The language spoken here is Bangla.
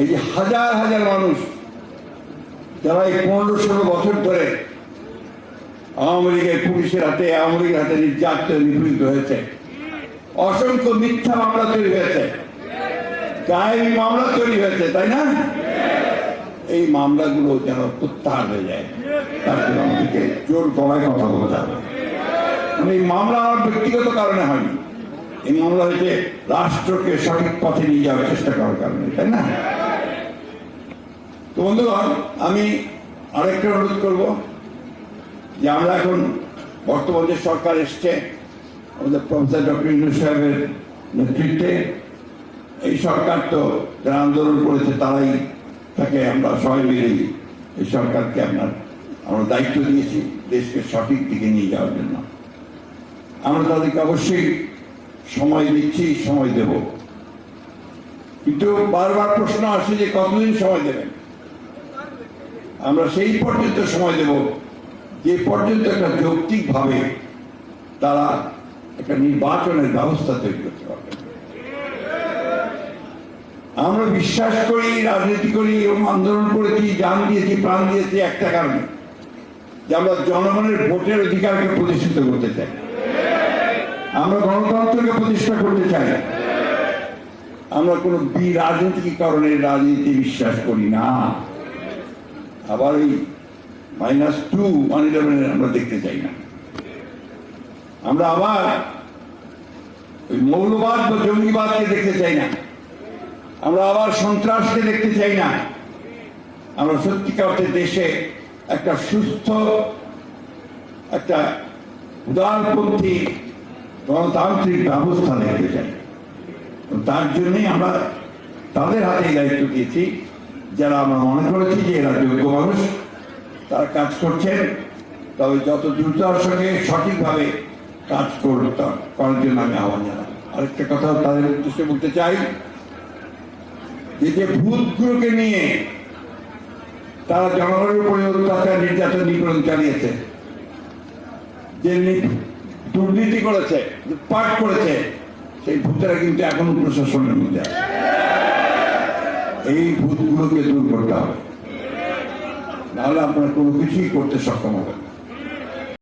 এই যে হাজার হাজার মানুষ যারা এই পনেরো ষোলো বছর ধরে আওয়ামী লীগের পুলিশের হাতে, আওয়ামী লীগের হাতে নির্যাতিত নিপীড়িত হয়েছে। অসংখ্য মিথ্যা মামলা তৈরি হয়েছে। গায়েবী মামলা তৈরি হয়েছে, তাই না? এই মামলাগুলো যেন প্রত্যাহার হয়ে যায়, তার জন্য আমাদেরকে জোর গলায় কথা বলতে হবে। মানে এই মামলা আমার ব্যক্তিগত কারণে হয়নি। এই মামলা হয়েছে, রাষ্ট্রকে সঠিক পথে নিয়ে যাওয়ার চেষ্টা করার কারণে, তাই না? তো বন্ধুগণ, আমি আরেকটা অনুরোধ করব যে আমরা এখন বর্তমান যে সরকার এসছে, আমাদের প্রফেসর ডক্টর ইন্দু সাহেবের নেতৃত্বে, এই সরকার তো যারা আন্দোলন করেছে, তারাই তাকে আমরা সবাই মিলে এই সরকারকে আপনার আমরা দায়িত্ব দিয়েছি, দেশকে সঠিক দিকে নিয়ে যাওয়ার জন্য। আমরা তাদেরকে অবশ্যই সময় দিচ্ছি, সময় দেব। কিন্তু বারবার প্রশ্ন আসে যে কতদিন সময় দেবেন? আমরা সেই পর্যন্ত সময় দেব। যে পর্যন্ত একটা যৌক্তিকভাবে তারা একটা নির্বাচনের ব্যবস্থা তৈরি করতে পারবে। আমরা বিশ্বাস করি, রাজনীতি করি এবং আন্দোলন করেছি, জান দিয়েছি, প্রাণ দিয়েছি একটা কারণে। যে আমরা জনগণের ভোটের অধিকারকে প্রতিষ্ঠিত করতে চাই। আমরা গণতন্ত্রকে প্রতিষ্ঠা করতে চাই। আমরা কোনো বি রাজনীতিকরণের রাজনীতি বিশ্বাস করি না। আবার ওই মাইনাস টু ওয়ান ইলেভেনের আমরা দেখতে চাই না। আমরা আবার ওই মৌলবাদ বা জঙ্গিবাদকে দেখতে চাই না। আমরা আবার সন্ত্রাসকে দেখতে চাই না। আমরা সত্যিকার অর্থে দেশে একটা সুস্থ, একটা উদারপন্থী গণতান্ত্রিক ব্যবস্থা দেখতে চাই। তার জন্যই আমরা তাদের হাতে দায়িত্ব দিয়েছি। যারা আমরা মনে করেছি যে এরা যোগ্য মানুষ, তারা কাজ করছেন। তবে যত দ্রুততার সঙ্গে সঠিকভাবে কাজ করতে করার জন্য আমি আহ্বান জানাই। আরেকটা কথা তাদের উদ্দেশ্যে বলতে চাই, যে যে ভূতগুলোকে নিয়ে তারা জনগণের উপরে অত্যাচার, নির্যাতন, নিপীড়ন চালিয়েছে, যে দুর্নীতি করেছে পাঠ করেছে, সেই ভূতেরা কিন্তু এখন প্রশাসনের মধ্যে আছে এই ভূতগুলোকে দূর করতে হবে নাহলে আপনার কোনো কিছুই করতে সক্ষম হবে না।